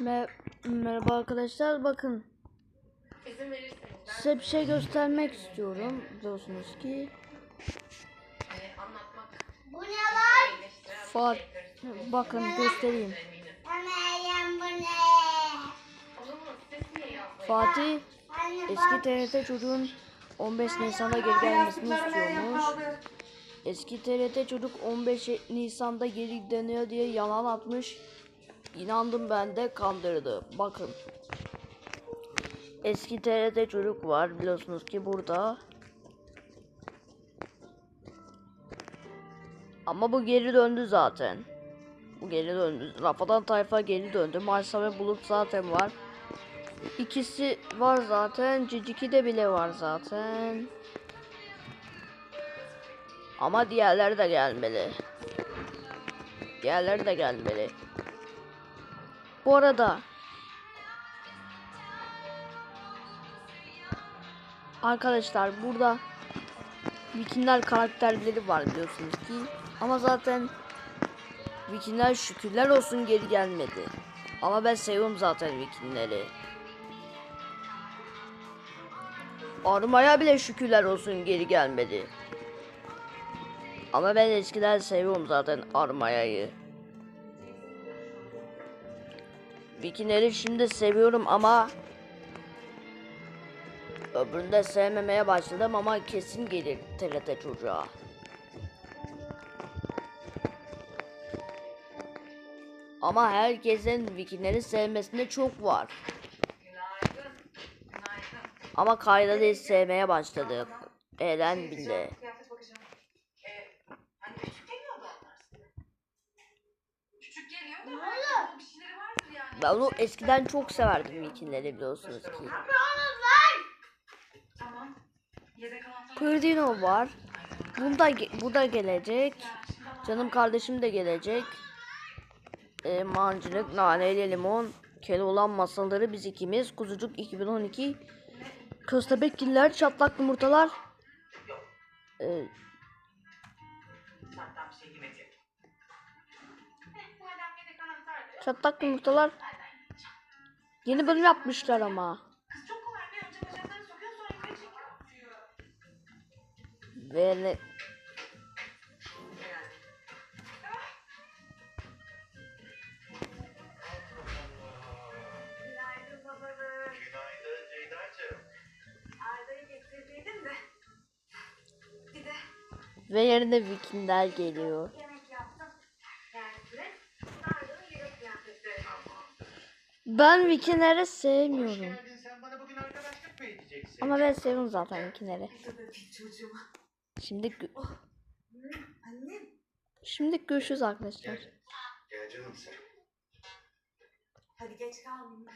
Mer- Merhaba arkadaşlar bakın. İzin verirseniz ben size bir şey göstermek istiyorum. Biliyorsunuz ki. Anlatmak Bu ne lan? Fat şey bakın göstereyim? Fatih eski TRT çocuğun 15 Nisan'da geri gelmesini istiyormuş. eski TRT çocuk 15 Nisan'da geri dönüyor diye yalan atmış İnandım ben de kandırdı bakın eski TRT çocuk var biliyorsunuz ki burada Ama bu geri döndü zaten. Bu geri döndü. Rafadan Tayfa geri döndü. Marsa ve Bulut zaten var. İkisi var zaten. Ciciki de bile var zaten. Ama diğerleri de gelmeli. Diğerleri de gelmeli. Bu arada Arkadaşlar burada Vikingler karakterleri var biliyorsunuz ki. Ama zaten Vikingler şükürler olsun geri gelmedi. Ama ben seviyorum zaten Vikingleri. Armaya bile şükürler olsun geri gelmedi. Ama ben eskiden seviyorum zaten Armaya'yı. Vikingleri şimdi seviyorum ama Öbürünü de sevmemeye başladım ama kesin gelir TRT çocuğa. Ama herkesin Vikingleri sevmesinde çok var. Ama Kayda değil sevmeye başladı. Eren bile. Küçük geliyor da belki bir şeyleri vardır yani. Ben onu eskiden çok severdim Vikingleri biliyorsunuz ki. Tamam. Yedek anahtar. Pırdino var. Bunda bu da gelecek. Canım kardeşim de gelecek. E, mancınık, naneli limon, Keloğlan masalları biz ikimiz, Kuzucuk 2012, Köstebekgiller, Çatlak Yumurtalar, e, Çatlak Yumurtalar. Yeni bölüm yapmışlar ama. Kız çok kolay bir önce Ben Vikingleri sevmiyorum. geldin sen bana bugün arkadaşlık mı edeceksin? Ama ben seviyorum zaten Vikingleri. Şimdi Annem. şimdi görüşürüz arkadaşlar. Gel. Gel canım sen. Hadi geç kalmayayım.